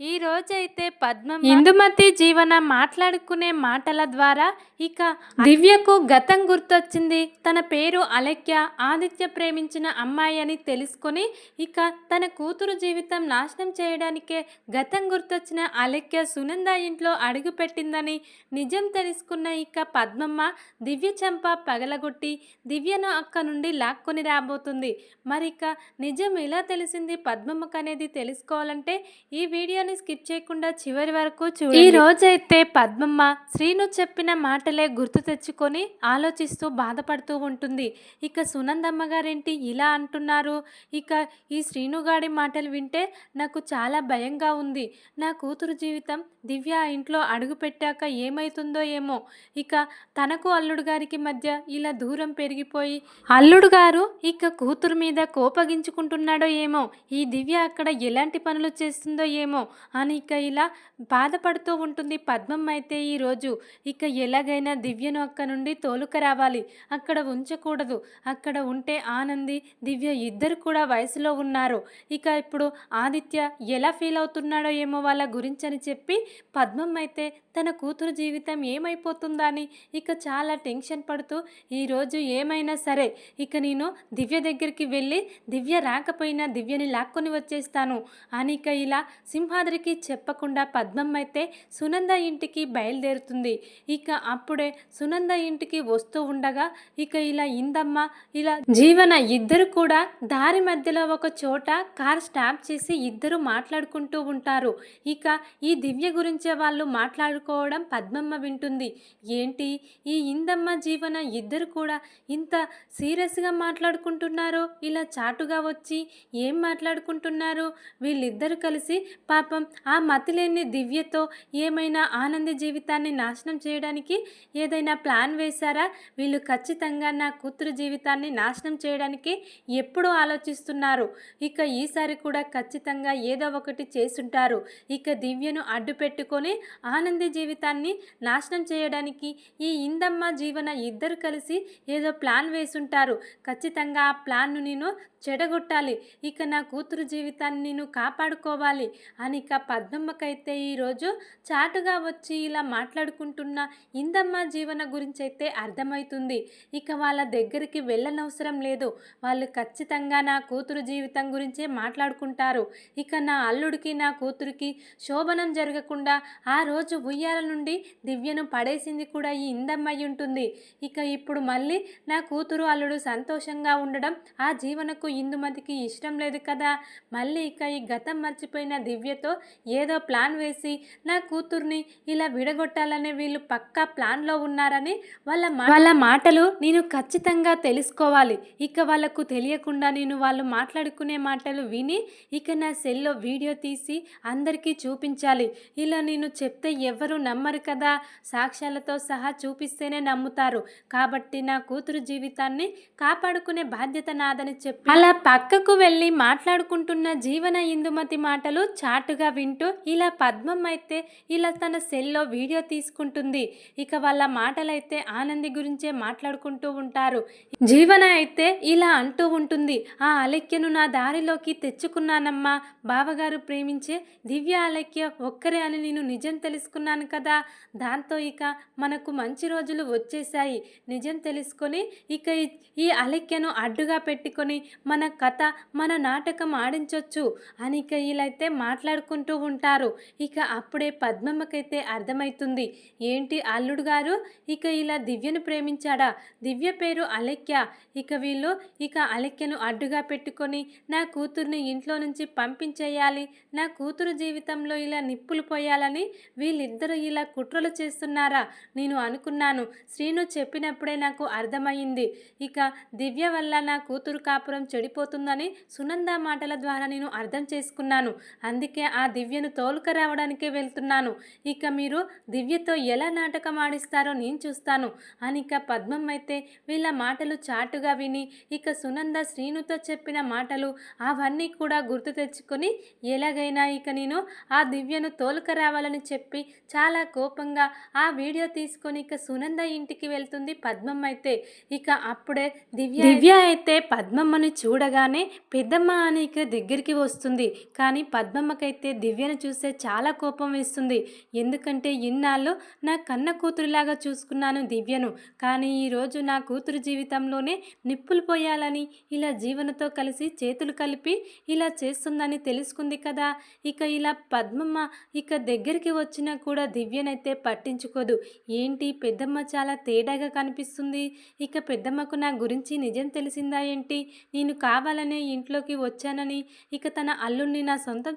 ఈ రోజైతే పద్మం ఇందుమతి జీవన మాట్లాడుకునే మాటల ద్వారా ఇక దివ్యకు గతం గుర్తొచ్చింది. తన పేరు అలెక్య ఆదిత్య ప్రేమించిన అమ్మాయి అని తెలుసుకొని ఇక తన కూతురు జీవితం నాశనం చేయడానికే గతం గుర్తొచ్చిన అలక్య సునంద ఇంట్లో అడుగుపెట్టిందని నిజం తెలుసుకున్న ఇక పద్మమ్మ దివ్య చంప పగలగొట్టి దివ్యను అక్క నుండి లాక్కొని రాబోతుంది. మరి ఇక నిజం ఎలా తెలిసింది పద్మమ్మకు అనేది తెలుసుకోవాలంటే ఈ వీడియో వీడియోని స్కిప్ చేయకుండా చివరి వరకు చూడండి. ఈ రోజైతే పద్మమ్మ శ్రీను చెప్పిన మాటలే గుర్తు తెచ్చుకొని ఆలోచిస్తూ బాధపడుతూ ఉంటుంది. ఇక సునందమ్మ గారేంటి ఇలా అంటున్నారు? ఇక ఈ శ్రీనుగాడి మాటలు వింటే నాకు చాలా భయంగా ఉంది. నా కూతురు జీవితం దివ్య ఇంట్లో అడుగు పెట్టాక ఏమైతుందో ఏమో. ఇక తనకు అల్లుడు గారికి మధ్య ఇలా దూరం పెరిగిపోయి అల్లుడు గారు ఇక కూతురు మీద కోపగించుకుంటున్నాడో ఏమో? ఈ దివ్య అక్కడ ఎలాంటి పనులు చేస్తుందో ఏమో? అని ఇక ఇలా బాధపడుతూ ఉంటుంది పద్మం అయితే ఈరోజు ఇక ఎలాగైనా దివ్యను అక్క నుండి తోలుక రావాలి. అక్కడ ఉంచకూడదు. అక్కడ ఉంటే ఆనంది దివ్య ఇద్దరు కూడా వయసులో ఉన్నారు. ఇక ఇప్పుడు ఆదిత్య ఎలా ఫీల్ అవుతున్నాడో ఏమో వాళ్ళ గురించి అని చెప్పి పద్మం అయితే తన కూతురు జీవితం ఏమైపోతుందా అని ఇక చాలా టెన్షన్ పడుతూ ఈరోజు ఏమైనా సరే ఇక నేను దివ్య దగ్గరికి వెళ్ళి దివ్య రాకపోయినా దివ్యని లాక్కొని వచ్చేస్తాను అని ఇక ఇలా సింహాద్రికి చెప్పకుండా పద్మమ్మ అయితే సునంద ఇంటికి బయలుదేరుతుంది. ఇక అప్పుడే సునంద ఇంటికి వస్తూ ఉండగా ఇక ఇలా ఇందమ్మ ఇలా జీవన ఇద్దరు కూడా దారి మధ్యలో ఒక చోట కార్ స్టాప్ చేసి ఇద్దరు మాట్లాడుకుంటూ ఉంటారు. ఇక ఈ దివ్య గురించే వాళ్ళు మాట్లాడుకోవడం పద్మమ్మ వింటుంది. ఏంటి? ఈ ఇందమ్మ జీవన ఇద్దరు కూడా ఇంత సీరియస్గా మాట్లాడుకుంటున్నారు? ఇలా చాటుగా వచ్చి ఏం మాట్లాడుకుంటున్నారు? వీళ్ళిద్దరు కలిసి పాపం ఆ మతిలేని దివ్యతో ఏమైనా ఆనంద జీవితాన్ని నాశనం చేయడానికి ఏదైనా ప్లాన్ వేశారా? వీళ్ళు ఖచ్చితంగా నా కూతురు జీవితాన్ని నాశనం చేయడానికి ఎప్పుడూ ఆలోచిస్తున్నారు. ఇక ఈసారి కూడా ఖచ్చితంగా ఏదో ఒకటి చేసుంటారు. ఇక దివ్యను అడ్డు పెట్టుకొని ఆనంది జీవితాన్ని నాశనం చేయడానికి ఈ ఇందమ్మ జీవన ఇద్దరు కలిసి ఏదో ప్లాన్ వేసుంటారు. ఖచ్చితంగా ఆ ప్లాన్ను నేను చెడగొట్టాలి. ఇక నా కూతురు జీవితాన్ని నేను కాపాడుకోవాలి అని ఇక పద్మమ్మకైతే ఈరోజు చాటుగా వచ్చి ఇలా మాట్లాడుకుంటున్న ఇందమ్మ జీవన గురించి అయితే అర్థమవుతుంది. ఇక వాళ్ళ దగ్గరికి వెళ్ళనవసరం లేదు. వాళ్ళు ఖచ్చితంగా నా కూతురు జీవితం గురించే మాట్లాడుకుంటారు. ఇక నా అల్లుడికి నా కూతురికి శోభనం జరగకుండా ఆ రోజు ఉయ్యాల నుండి దివ్యను పడేసింది కూడా ఈ ఇందమ్మయ్య ఉంటుంది. ఇక ఇప్పుడు మళ్ళీ నా కూతురు అల్లుడు సంతోషంగా ఉండడం ఆ జీవనకు ఇందుమతికి ఇష్టం లేదు కదా. మళ్ళీ ఇక ఈ గతం మర్చిపోయిన దివ్యతో ఏదో ప్లాన్ వేసి నా కూతుర్ని ఇలా విడగొట్టాలనే వీళ్ళు పక్కా ప్లాన్లో ఉన్నారని వాళ్ళ వాళ్ళ మాటలు నేను ఖచ్చితంగా తెలుసుకోవాలి. ఇక వాళ్ళకు తెలియకుండా నేను వాళ్ళు మాట్లాడుకునే మాటలు విని ఇక నా సెల్లో వీడియో తీసి అందరికీ చూపించాలి. ఇలా నేను చెప్తే ఎవరు నమ్మరు కదా. సాక్ష్యాలతో సహా చూపిస్తేనే నమ్ముతారు. కాబట్టి నా కూతురు జీవితాన్ని కాపాడుకునే బాధ్యత నాదని చెప్పి అలా పక్కకు వెళ్ళి మాట్లాడుకుంటున్న జీవన ఇందుమతి మాటలు చాటు చాటుగా వింటూ ఇలా పద్మం అయితే ఇలా తన సెల్లో వీడియో తీసుకుంటుంది. ఇక వాళ్ళ మాటలైతే ఆనంది గురించే మాట్లాడుకుంటూ ఉంటారు. జీవన అయితే ఇలా అంటూ ఉంటుంది. ఆ అలెక్యను నా దారిలోకి తెచ్చుకున్నానమ్మా. బావగారు ప్రేమించే దివ్య అలెక్య ఒక్కరే అని నేను నిజం తెలుసుకున్నాను కదా. దాంతో ఇక మనకు మంచి రోజులు వచ్చేసాయి నిజం తెలుసుకొని ఇక ఈ- అలెక్యను అడ్డుగా పెట్టుకొని మన కథ మన నాటకం ఆడించవచ్చు అని ఇక వీళ్ళైతే మాట్లాడుకుంటూ ఉంటారు. ఇక అప్పుడే పద్మమ్మకైతే అర్థమవుతుంది ఏంటి అల్లుడు గారు? ఇక ఇలా దివ్యను ప్రేమించాడా? దివ్య పేరు అలెక్య ఇక వీళ్ళు ఇక అలెక్యను అడ్డుగా పెట్టుకొని నా కూతుర్ని ఇంట్లో నుంచి పంపించేయాలి. నా కూతురు జీవితంలో ఇలా నిప్పులు పోయాలని వీళ్ళిద్దరూ ఇలా కుట్రలు చేస్తున్నారా? నేను అనుకున్నాను. శ్రీను చెప్పినప్పుడే నాకు అర్థమైంది ఇక దివ్య వల్ల నా కూతురు కాపురం చెడిపోతుందని సునంద మాటల ద్వారా నేను అర్థం చేసుకున్నాను. అందుకే ఆ దివ్యను తోలుక రావడానికే వెళ్తున్నాను. ఇక మీరు దివ్యతో ఎలా నాటకం ఆడిస్తారో నేను చూస్తాను. అని ఇక పద్మం అయితే వీళ్ళ మాటలు చాటుగా విని ఇక సునంద శ్రీనుతో చెప్పిన మాటలు అవన్నీ కూడా గుర్తు తెచ్చుకొని ఎలాగైనా ఇక నేను ఆ దివ్యను తోలుక రావాలని చెప్పి చాలా కోపంగా ఆ వీడియో తీసుకొని ఇక సునంద ఇంటికి వెళ్తుంది పద్మం అయితే. ఇక అప్పుడే దివ్య దివ్య అయితే పద్మమ్మని చూడగానే పెద్దమ్మ అని ఇక దగ్గరికి వస్తుంది. కానీ పద్మమ్మకైతే దివ్యను చూస్తే చాలా కోపం వేస్తుంది. ఎందుకంటే ఇన్నాళ్ళు నా కన్న కూతురులాగా చూసుకున్నాను దివ్యను. కానీ ఈరోజు నా కూతురు జీవితంలోనే నిప్పులు పోయాలని ఇలా జీవనతో కలిసి చేతులు కలిపి ఇలా చేస్తుందని తెలుసుకుంది కదా. ఇక ఇలా పద్మమ్మ ఇక దగ్గరికి వచ్చినా కూడా దివ్యనైతే పట్టించుకోదు. ఏంటి పెద్దమ్మ చాలా తేడాగా కనిపిస్తుంది. ఇక పెద్దమ్మకు నా గురించి నిజం తెలిసిందా ఏంటి? నేను కావాలనే ఇంట్లోకి వచ్చానని ఇక తన అల్లుణ్ణి నా సొంతం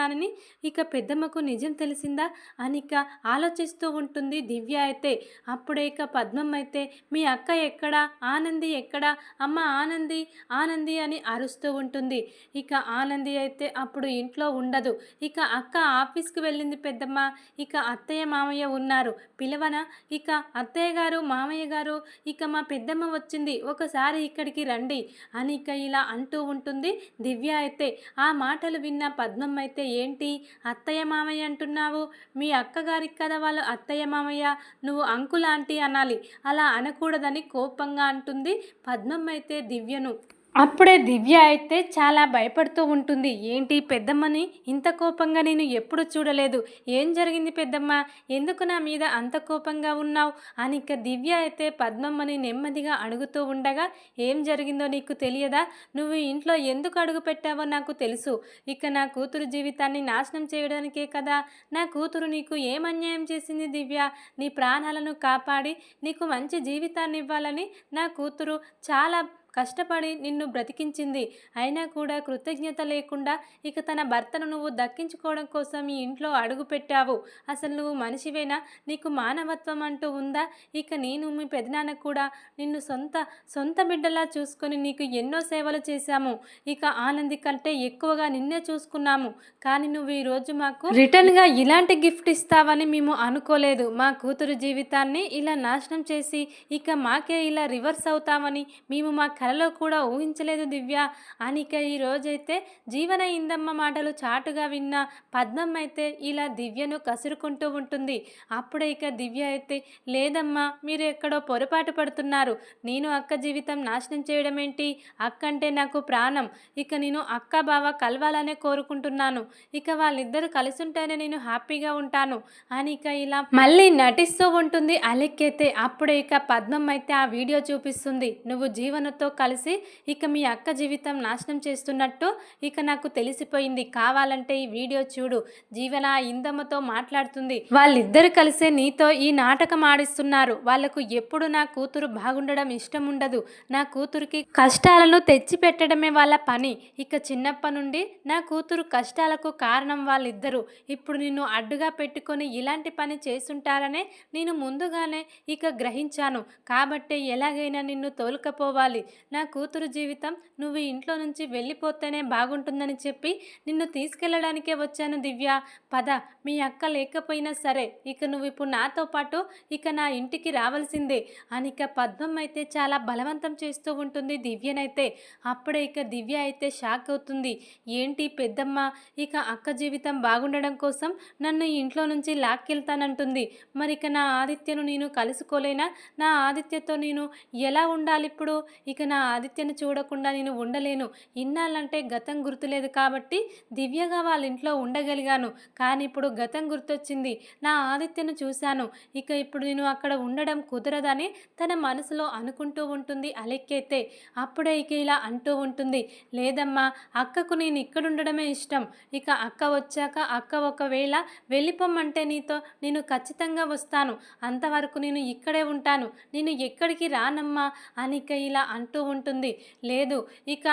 చేసుకుంటున్నానని ఇక పెద్దమ్మకు నిజం తెలిసిందా అని ఇక ఆలోచిస్తూ ఉంటుంది దివ్య అయితే. అప్పుడే ఇక పద్మం అయితే మీ అక్క ఎక్కడా? ఆనంది ఎక్కడా? అమ్మ ఆనంది ఆనంది అని అరుస్తూ ఉంటుంది. ఇక ఆనంది అయితే అప్పుడు ఇంట్లో ఉండదు. ఇక అక్క ఆఫీస్కి వెళ్ళింది పెద్దమ్మ. ఇక అత్తయ్య మామయ్య ఉన్నారు. పిలవన? ఇక అత్తయ్య గారు మామయ్య గారు ఇక మా పెద్దమ్మ వచ్చింది. ఒకసారి ఇక్కడికి రండి అని ఇక ఇలా అంటూ ఉంటుంది దివ్య అయితే. ఆ మాటలు విన్న పద్మం అయితే ఏంటి? అత్తయ్య మామయ్య అంటున్నావు? మీ అక్కగారికి కదా వాళ్ళు అత్తయ్య మామయ్య నువ్వు అంకుల్ ఆంటీ అనాలి. అలా అనకూడదని కోపంగా అంటుంది పద్మం అయితే దివ్యను. అప్పుడే దివ్య అయితే చాలా భయపడుతూ ఉంటుంది. ఏంటి పెద్దమ్మని? ఇంత కోపంగా నేను ఎప్పుడు చూడలేదు. ఏం జరిగింది పెద్దమ్మ? ఎందుకు నా మీద అంత కోపంగా ఉన్నావు? అని ఇక దివ్య అయితే పద్మమ్మని నెమ్మదిగా అడుగుతూ ఉండగా ఏం జరిగిందో నీకు తెలియదా? నువ్వు ఇంట్లో ఎందుకు అడుగు పెట్టావో నాకు తెలుసు. ఇక నా కూతురు జీవితాన్ని నాశనం చేయడానికే కదా? నా కూతురు నీకు ఏం అన్యాయం చేసింది దివ్య? నీ ప్రాణాలను కాపాడి నీకు మంచి జీవితాన్ని ఇవ్వాలని నా కూతురు చాలా కష్టపడి నిన్ను బ్రతికించింది. అయినా కూడా కృతజ్ఞత లేకుండా ఇక తన భర్తను నువ్వు దక్కించుకోవడం కోసం ఈ ఇంట్లో అడుగుపెట్టావు అసలు నువ్వు మనిషివేనా? నీకు మానవత్వం అంటూ ఉందా? ఇక నేను మీ పెదనాన్న కూడా నిన్ను సొంత సొంత బిడ్డలా చూసుకొని నీకు ఎన్నో సేవలు చేశాము. ఇక ఆనంది కంటే ఎక్కువగా నిన్నే చూసుకున్నాము. కానీ నువ్వు ఈరోజు మాకు రిటర్న్గా ఇలాంటి గిఫ్ట్ ఇస్తావని మేము అనుకోలేదు. మా కూతురు జీవితాన్ని ఇలా నాశనం చేసి ఇక మాకే ఇలా రివర్స్ అవుతామని మేము మా కలలో కూడా ఊహించలేదు దివ్య. అనిక ఈ రోజైతే జీవన ఇందమ్మ మాటలు చాటుగా విన్న పద్మం అయితే ఇలా దివ్యను కసురుకుంటూ ఉంటుంది. అప్పుడే ఇక దివ్య అయితే లేదమ్మా మీరు ఎక్కడో పొరపాటు పడుతున్నారు. నేను అక్క జీవితం నాశనం చేయడం ఏంటి? అక్క అంటే నాకు ప్రాణం. ఇక నేను అక్క బావ కలవాలనే కోరుకుంటున్నాను. ఇక వాళ్ళిద్దరు కలిసి ఉంటేనే నేను హ్యాపీగా ఉంటాను. అని ఇక ఇలా మళ్ళీ నటిస్తూ ఉంటుంది అలెక్కైతే. అప్పుడే ఇక పద్మం అయితే ఆ వీడియో చూపిస్తుంది. నువ్వు జీవనతో కలిసి ఇక మీ అక్క జీవితం నాశనం చేస్తున్నట్టు ఇక నాకు తెలిసిపోయింది. కావాలంటే ఈ వీడియో చూడు. జీవన ఇందమ్మతో మాట్లాడుతుంది. వాళ్ళిద్దరు కలిసే నీతో ఈ నాటకం ఆడిస్తున్నారు. వాళ్ళకు ఎప్పుడు నా కూతురు బాగుండడం ఇష్టం ఉండదు. నా కూతురికి కష్టాలను తెచ్చి పెట్టడమే వాళ్ళ పని. ఇక చిన్నప్పటి నుండి నా కూతురు కష్టాలకు కారణం వాళ్ళిద్దరూ. ఇప్పుడు నిన్ను అడ్డుగా పెట్టుకొని ఇలాంటి పని చేస్తుంటారనే నేను ముందుగానే ఇక గ్రహించాను. కాబట్టే ఎలాగైనా నిన్ను తోలుకపోవాలి. నా కూతురు జీవితం నువ్వు ఇంట్లో నుంచి వెళ్ళిపోతేనే బాగుంటుందని చెప్పి నిన్ను తీసుకెళ్ళడానికే వచ్చాను దివ్య. పద మీ అక్క లేకపోయినా సరే ఇక నువ్వు ఇప్పుడు నాతో పాటు ఇక నా ఇంటికి రావాల్సిందే అనిక పద్మం అయితే చాలా బలవంతం చేస్తూ ఉంటుంది దివ్యనైతే. అప్పుడే ఇక దివ్య అయితే షాక్ అవుతుంది. ఏంటి పెద్దమ్మ ఇక అక్క జీవితం బాగుండడం కోసం నన్ను ఇంట్లో నుంచి లాక్కెళ్తానంటుంది. మరి ఇక నా ఆదిత్యను నేను కలుసుకోలేనా? నా ఆదిత్యతో నేను ఎలా ఉండాలి ఇప్పుడు ఇక నా ఆదిత్యను చూడకుండా నేను ఉండలేను. ఇన్నాళ్ళంటే గతం గుర్తులేదు కాబట్టి దివ్యగా వాళ్ళ ఇంట్లో ఉండగలిగాను. కానీ ఇప్పుడు గతం గుర్తొచ్చింది. నా ఆదిత్యను చూశాను. ఇక ఇప్పుడు నేను అక్కడ ఉండడం కుదరదని తన మనసులో అనుకుంటూ ఉంటుంది అలెక్కైతే. అప్పుడే ఇక ఇలా అంటూ ఉంటుంది. లేదమ్మా అక్కకు నేను ఇక్కడ ఉండడమే ఇష్టం. ఇక అక్క వచ్చాక అక్క ఒకవేళ వెళ్ళిపోమ్మంటే నీతో నేను ఖచ్చితంగా వస్తాను. అంతవరకు నేను ఇక్కడే ఉంటాను. నేను ఎక్కడికి రానమ్మా అని ఇక ఇలా అంటూ అంటూ ఉంటుంది. లేదు ఇక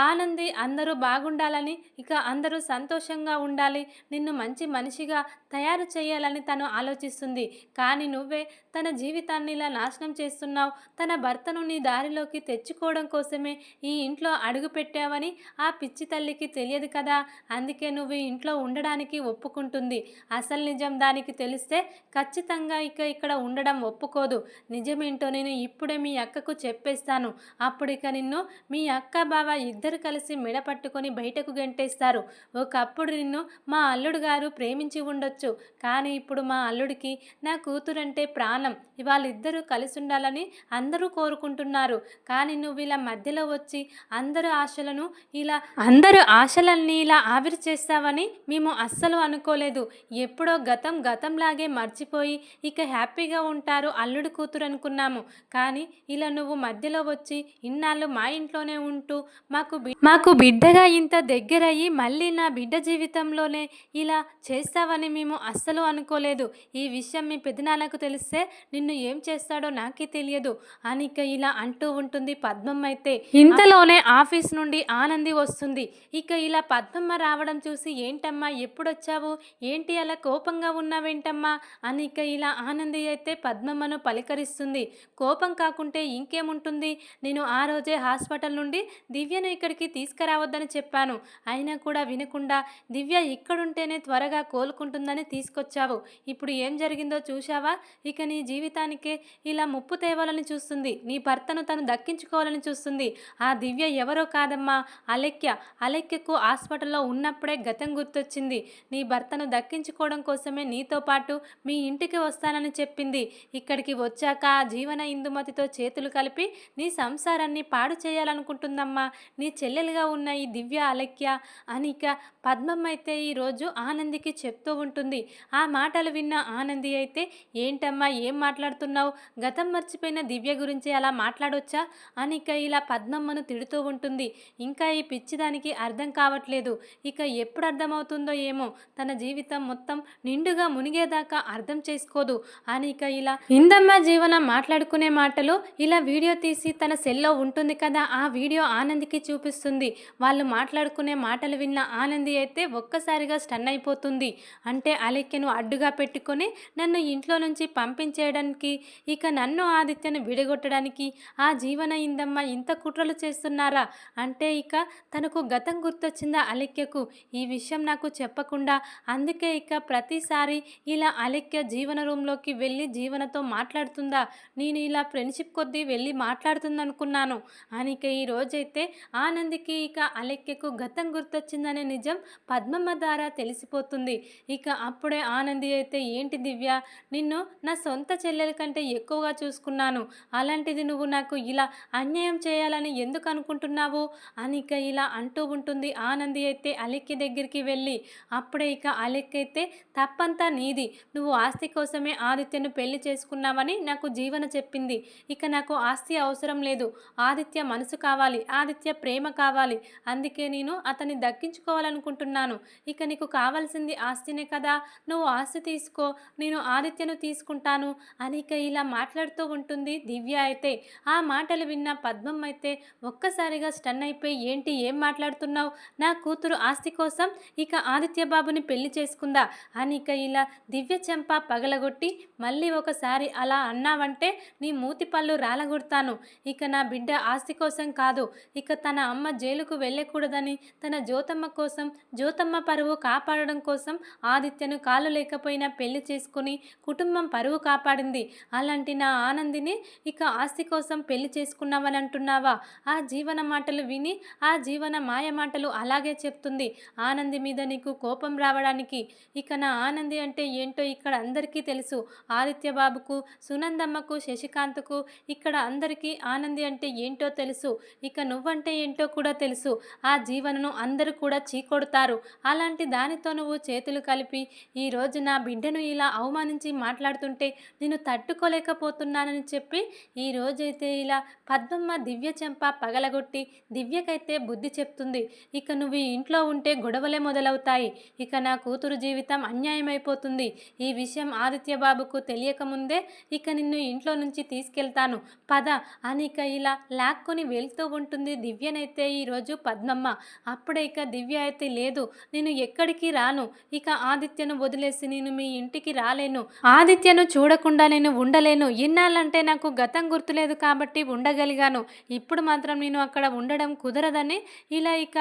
ఆనంది అందరూ బాగుండాలని ఇక అందరూ సంతోషంగా ఉండాలి. నిన్ను మంచి మనిషిగా తయారు చేయాలని తను ఆలోచిస్తుంది. కానీ నువ్వే తన జీవితాన్ని ఇలా నాశనం చేస్తున్నావు. తన భర్తను నీ దారిలోకి తెచ్చుకోవడం కోసమే ఈ ఇంట్లో అడుగు పెట్టావని ఆ పిచ్చి తల్లికి తెలియదు కదా. అందుకే నువ్వు ఇంట్లో ఉండడానికి ఒప్పుకుంటుంది. అసలు నిజం దానికి తెలిస్తే ఖచ్చితంగా ఇక ఇక్కడ ఉండడం ఒప్పుకోదు. నిజమేంటో నేను ఇప్పుడే మీ అక్కకు చెప్పేస్తాను. అప్పుడు ఇక నిన్ను మీ అక్క బావ ఇద్దరు కలిసి మెడ పట్టుకొని బయటకు గెంటేస్తారు. ఒకప్పుడు నిన్ను మా అల్లుడు గారు ప్రేమించి ఉండొచ్చు. కానీ ఇప్పుడు మా అల్లుడికి నా కూతురంటే ప్రాణం. వాళ్ళిద్దరూ కలిసి ఉండాలని అందరూ కోరుకుంటున్నారు. కానీ నువ్వు ఇలా మధ్యలో వచ్చి అందరు ఆశలను ఇలా అందరు ఆశలన్నీ ఇలా ఆవిరి చేస్తావని మేము అస్సలు అనుకోలేదు. ఎప్పుడో గతం గతంలాగే మర్చిపోయి ఇక హ్యాపీగా ఉంటారు అల్లుడు కూతురు అనుకున్నాము. కానీ ఇలా నువ్వు మధ్యలో వచ్చి ఇన్నాళ్ళు మా ఇంట్లోనే ఉంటూ మాకు మాకు బిడ్డగా ఇంత దగ్గరయ్యి మళ్ళీ నా బిడ్డ జీవితంలోనే ఇలా చేస్తావని మేము అస్సలు అనుకోలేదు. ఈ విషయం మీ పెదనాన్నకు తెలిస్తే నిన్ను ఏం చేస్తాడో నాకే తెలియదు అని ఇక ఇలా అంటూ ఉంటుంది పద్మమ్మ అయితే. ఇంతలోనే ఆఫీస్ నుండి ఆనంది వస్తుంది. ఇక ఇలా పద్మమ్మ రావడం చూసి ఏంటమ్మా ఎప్పుడొచ్చావు? ఏంటి అలా కోపంగా ఉన్నావేంటమ్మా? అనిక ఇలా ఆనంది అయితే పద్మమ్మను పలకరిస్తుంది. కోపం కాకుంటే ఇంకేముంటుంది? నేను ఆ రోజే హాస్పిటల్ నుండి దివ్యను ఇక్కడికి తీసుకురావద్దని చెప్పాను. అయినా కూడా వినకుండా దివ్య ఇక్కడుంటేనే త్వరగా కోలుకుంటుందని తీసుకొచ్చావు. ఇప్పుడు ఏం జరిగిందో చూశావా? ఇక నీ జీవితానికే ఇలా ముప్పు తేవాలని చూస్తుంది. నీ భర్తను తను దక్కించుకోవాలని చూస్తుంది. ఆ దివ్య ఎవరో కాదమ్మా. అలెక్య అలెక్యకు హాస్పిటల్లో ఉన్నప్పుడే గతం గుర్తొచ్చింది. నీ భర్తను దక్కించుకోవడం కోసమే నీతో పాటు మీ ఇంటికి వస్తానని చెప్పింది. ఇక్కడికి వచ్చాక జీవన ఇందుమతితో చేతులు కలిపి నీ సంసారాన్ని పాడు చేయాలనుకుంటుందమ్మా. నీ చెల్లెలుగా ఉన్న ఈ దివ్య అలక్య అనిక పద్మమ్మ అయితే ఈరోజు ఆనందికి చెప్తూ ఉంటుంది. ఆ మాటలు విన్న ఆనంది అయితే ఏంటమ్మా ఏం మాట్లాడుతున్నావు? గతం మర్చిపోయిన దివ్య గురించి అలా మాట్లాడొచ్చా? అనిక ఇలా పద్మమ్మను తిడుతూ ఉంటుంది. ఇంకా ఈ పిచ్చిదానికి అర్థం కావట్లేదు. ఇక ఎప్పుడు అర్థమవుతుందో ఏమో తన జీవితం మొత్తం నిండుగా మునిగేదాకా అర్థం చేసుకోదు. అనిక ఇలా ఇందమ్మ జీవన మాట్లాడుకునే మాటలు ఇలా వీడియో తీసి తన సెల్ సెల్లో ఉంటుంది కదా ఆ వీడియో ఆనందికి చూపిస్తుంది. వాళ్ళు మాట్లాడుకునే మాటలు విన్న ఆనంది అయితే ఒక్కసారిగా స్టన్ అయిపోతుంది. అంటే అలెక్యను అడ్డుగా పెట్టుకొని నన్ను ఇంట్లో నుంచి పంపించేయడానికి ఇక నన్ను ఆదిత్యను విడగొట్టడానికి ఆ జీవన ఇందమ్మ ఇంత కుట్రలు చేస్తున్నారా? అంటే ఇక తనకు గతం గుర్తొచ్చిందా అలెక్యకు ఈ విషయం నాకు చెప్పకుండా అందుకే ఇక ప్రతిసారి ఇలా అలెక్య జీవన రూమ్లోకి వెళ్ళి జీవనతో మాట్లాడుతుందా? నేను ఇలా ఫ్రెండ్షిప్ కొద్దీ వెళ్ళి మాట్లాడుతుందనుకున్నా అనుకున్నాను. అనిక ఈరోజైతే ఈ రోజైతే ఆనందికి ఇక అలెక్యకు గతం గుర్తొచ్చిందనే నిజం పద్మమ్మ ద్వారా తెలిసిపోతుంది. ఇక అప్పుడే ఆనంది అయితే ఏంటి దివ్య నిన్ను నా సొంత చెల్లెల కంటే ఎక్కువగా చూసుకున్నాను. అలాంటిది నువ్వు నాకు ఇలా అన్యాయం చేయాలని ఎందుకు అనుకుంటున్నావు? అనిక ఇలా అంటూ ఉంటుంది. ఆనంది అయితే అలెక్కి దగ్గరికి వెళ్ళి అప్పుడే ఇక అలెక్కి అయితే తప్పంతా నీది. నువ్వు ఆస్తి కోసమే ఆదిత్యను పెళ్ళి చేసుకున్నావని నాకు జీవన చెప్పింది. ఇక నాకు ఆస్తి అవసరం లేదు. ఆదిత్య మనసు కావాలి ఆదిత్య ప్రేమ కావాలి. అందుకే నేను అతన్ని దక్కించుకోవాలనుకుంటున్నాను. ఇక నీకు కావాల్సింది ఆస్తినే కదా. నువ్వు ఆస్తి తీసుకో నేను ఆదిత్యను తీసుకుంటాను అని ఇక ఇలా మాట్లాడుతూ ఉంటుంది దివ్య అయితే. ఆ మాటలు విన్న పద్మం అయితే ఒక్కసారిగా స్టన్ అయిపోయి ఏంటి ఏం మాట్లాడుతున్నావు? నా కూతురు ఆస్తి కోసం ఇక ఆదిత్య బాబుని పెళ్ళి చేసుకుందా? అని ఇక ఇలా దివ్య చెంప పగలగొట్టి మళ్ళీ ఒకసారి అలా అన్నావంటే నీ మూతి పళ్ళు రాలగొడతాను. ఇక నా బిడ్డ ఆస్తి కోసం కాదు. ఇక తన అమ్మ జైలుకు వెళ్ళకూడదని తన జ్యోతమ్మ కోసం జ్యోతమ్మ పరువు కాపాడడం కోసం ఆదిత్యను కాలు లేకపోయినా పెళ్ళి చేసుకుని కుటుంబం పరువు కాపాడింది. అలాంటి నా ఆనందిని ఇక ఆస్తి కోసం పెళ్ళి చేసుకున్నావని అంటున్నావా? ఆ జీవన మాటలు విని ఆ జీవన మాయ మాటలు అలాగే చెప్తుంది. ఆనంది మీద నీకు కోపం రావడానికి. ఇక నా ఆనంది అంటే ఏంటో ఇక్కడ అందరికీ తెలుసు. ఆదిత్య బాబుకు సునందమ్మకు శశికాంత్కు ఇక్కడ అందరికీ ఆనంది అంటే అంటే ఏంటో తెలుసు. ఇక నువ్వంటే ఏంటో కూడా తెలుసు. ఆ జీవనను అందరూ కూడా చీకొడతారు. అలాంటి దానితో నువ్వు చేతులు కలిపి ఈ రోజున నా బిడ్డను ఇలా అవమానించి మాట్లాడుతుంటే నేను తట్టుకోలేకపోతున్నానని చెప్పి ఈ రోజైతే ఇలా పద్మమ్మ దివ్య చెంప పగలగొట్టి దివ్యకైతే బుద్ధి చెప్తుంది. ఇక నువ్వు ఇంట్లో ఉంటే గొడవలే మొదలవుతాయి. ఇక నా కూతురు జీవితం అన్యాయమైపోతుంది. ఈ విషయం ఆదిత్య బాబుకు తెలియకముందే ఇక నిన్ను ఇంట్లో నుంచి తీసుకెళ్తాను. పద అనిక ఇలా లాక్కొని వెళ్తూ ఉంటుంది. దివ్యనైతే ఈరోజు పద్మమ్మ. అప్పుడే ఇక దివ్య అయితే లేదు. నేను ఎక్కడికి రాను. ఇక ఆదిత్యను వదిలేసి నేను మీ ఇంటికి రాలేను. ఆదిత్యను చూడకుండా నేను ఉండలేను. ఇన్నాళ్ళంటే నాకు గతం గుర్తులేదు కాబట్టి ఉండగలిగాను. ఇప్పుడు మాత్రం నేను అక్కడ ఉండడం కుదరదని ఇలా ఇక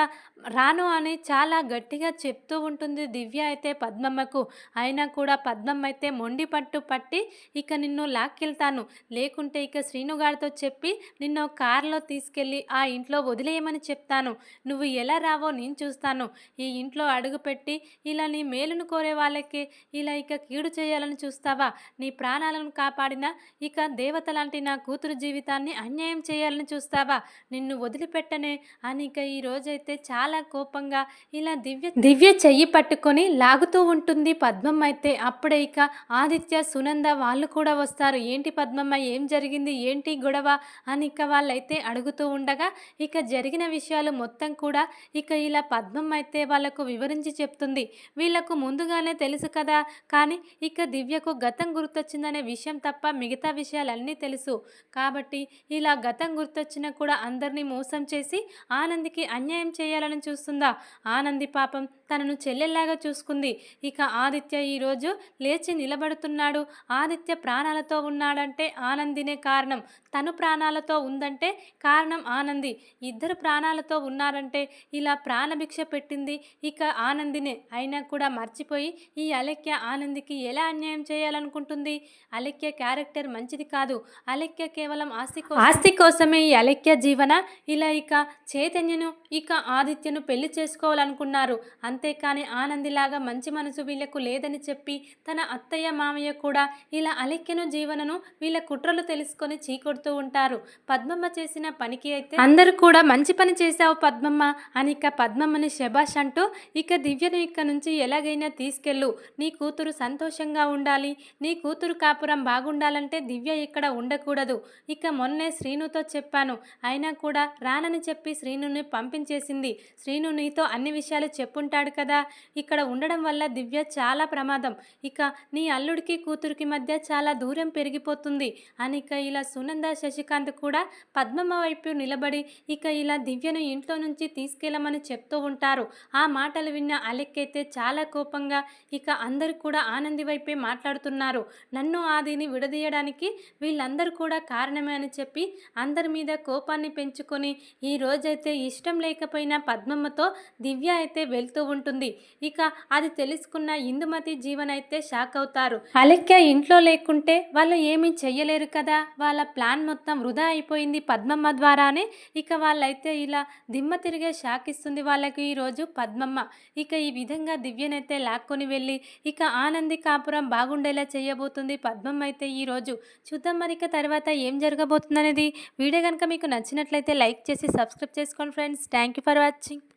రాను అని చాలా గట్టిగా చెప్తూ ఉంటుంది దివ్య అయితే పద్మమ్మకు. అయినా కూడా పద్మమ్మ అయితే మొండి పట్టు పట్టి ఇక నిన్ను లాక్కెళ్తాను. లేకుంటే ఇక శ్రీనుగారితో చెప్పి నిన్ను కారులో తీసుకెళ్ళి ఆ ఇంట్లో వదిలేయమని చెప్తాను. నువ్వు ఎలా రావో నేను చూస్తాను. ఈ ఇంట్లో అడుగుపెట్టి ఇలా నీ మేలును కోరే వాళ్ళకి ఇలా ఇక కీడు చేయాలని చూస్తావా? నీ ప్రాణాలను కాపాడిన ఇక దేవత లాంటి నా కూతురు జీవితాన్ని అన్యాయం చేయాలని చూస్తావా? నిన్ను వదిలిపెట్టనే అని ఇక ఈ రోజైతే చాలా కోపంగా ఇలా దివ్య దివ్య చెయ్యి పట్టుకొని లాగుతూ ఉంటుంది పద్మమ్మ అయితే. అప్పుడే ఇక ఆదిత్య సునంద వాళ్ళు కూడా వస్తారు. ఏంటి పద్మమ్మ ఏం జరిగింది? ఏంటి గొడవ? అని ఇక వాళ్ళైతే అడుగుతూ ఉండగా ఇక జరిగిన విషయాలు మొత్తం కూడా ఇక ఇలా పద్మం అయితే వాళ్ళకు వివరించి చెప్తుంది. వీళ్ళకు ముందుగానే తెలుసు కదా. కానీ ఇక దివ్యకు గతం గుర్తొచ్చిందనే విషయం తప్ప మిగతా విషయాలన్నీ తెలుసు. కాబట్టి ఇలా గతం గుర్తొచ్చినా కూడా అందరినీ మోసం చేసి ఆనందికి అన్యాయం చేయాలని చూస్తుందా? ఆనంది పాపం తనను చెల్లెల్లాగా చూసుకుంది. ఇక ఆదిత్య ఈరోజు లేచి నిలబడుతున్నాడు. ఆదిత్య ప్రాణాలతో ఉన్నాడంటే ఆనందినే కారణం. తను ప్రాణాలతో ఉందంటే కారణం ఆనంది. ఇద్దరు ప్రాణాలతో ఉన్నారంటే ఇలా ప్రాణభిక్ష పెట్టింది ఇక ఆనందినే. అయినా కూడా మర్చిపోయి ఈ అలెక్య ఆనందికి ఎలా అన్యాయం చేయాలనుకుంటుంది? అలెక్య క్యారెక్టర్ మంచిది కాదు. అలెక్య కేవలం ఆస్తి ఆస్తి కోసమే ఈ అలెక్య జీవన? ఇలా ఇక చైతన్యను ఇక ఆదిత్యను పెళ్ళి చేసుకోవాలనుకున్నారు. అంతేకాని ఆనందిలాగా మంచి మనసు వీళ్ళకు లేదని చెప్పి తన అత్తయ్య మామయ్య కూడా ఇలా అలెక్యను జీవనను వీళ్ళ కుట్రలు తెలుసుకొని పొగుడుతూ ఉంటారు. పద్మమ్మ చేసిన పనికి అయితే అందరూ కూడా మంచి పని చేశావు పద్మమ్మ అని ఇక పద్మమ్మని శబాష్ అంటూ ఇక దివ్యను ఇక్క నుంచి ఎలాగైనా తీసుకెళ్ళు. నీ కూతురు సంతోషంగా ఉండాలి. నీ కూతురు కాపురం బాగుండాలంటే దివ్య ఇక్కడ ఉండకూడదు. ఇక మొన్నే శ్రీనుతో చెప్పాను. అయినా కూడా రానని చెప్పి శ్రీనుని పంపించేసింది. శ్రీను నీతో అన్ని విషయాలు చెప్పుంటాడు కదా. ఇక్కడ ఉండడం వల్ల దివ్య చాలా ప్రమాదం. ఇక నీ అల్లుడికి కూతురికి మధ్య చాలా దూరం పెరిగిపోతుంది. అని ఇక ఇలా సునంద శశికాంత్ కూడా పద్మమ్మ వైపు నిలబడి ఇక ఇలా దివ్యను ఇంట్లో నుంచి తీసుకెళ్ళమని చెప్తూ ఉంటారు. ఆ మాటలు విన్న అలెక్కైతే చాలా కోపంగా ఇక అందరూ కూడా ఆనంది వైపే మాట్లాడుతున్నారు. నన్ను ఆదిని విడదీయడానికి వీళ్ళందరూ కూడా కారణమే అని చెప్పి అందరి మీద కోపాన్ని పెంచుకొని ఈ రోజైతే ఇష్టం లేకపోయినా పద్మమ్మతో దివ్య అయితే వెళ్తూ ఉంటుంది. ఇక అది తెలుసుకున్న ఇందుమతి జీవన్ అయితే షాక్ అవుతారు. అలెక్య ఇంట్లో లేకుంటే వాళ్ళు ఏమీ చెయ్యలేరు కదా? వాళ్ళ ప్లాన్ మొత్తం వృధా అయిపోయింది పద్మమ్మ ద్వారానే. ఇక వాళ్ళైతే ఇలా దిమ్మ తిరిగే షాక్ ఇస్తుంది వాళ్ళకి ఈరోజు పద్మమ్మ. ఇక ఈ విధంగా దివ్యనైతే లాక్కొని వెళ్ళి ఇక ఆనంది కాపురం బాగుండేలా చేయబోతుంది పద్మమ్మ అయితే ఈరోజు చూద్దాం మరి ఇక తర్వాత ఏం జరగబోతుంది అనేది వీడియో కనుక మీకు నచ్చినట్లయితే లైక్ చేసి సబ్స్క్రైబ్ చేసుకోండి friends. Thank you for watching.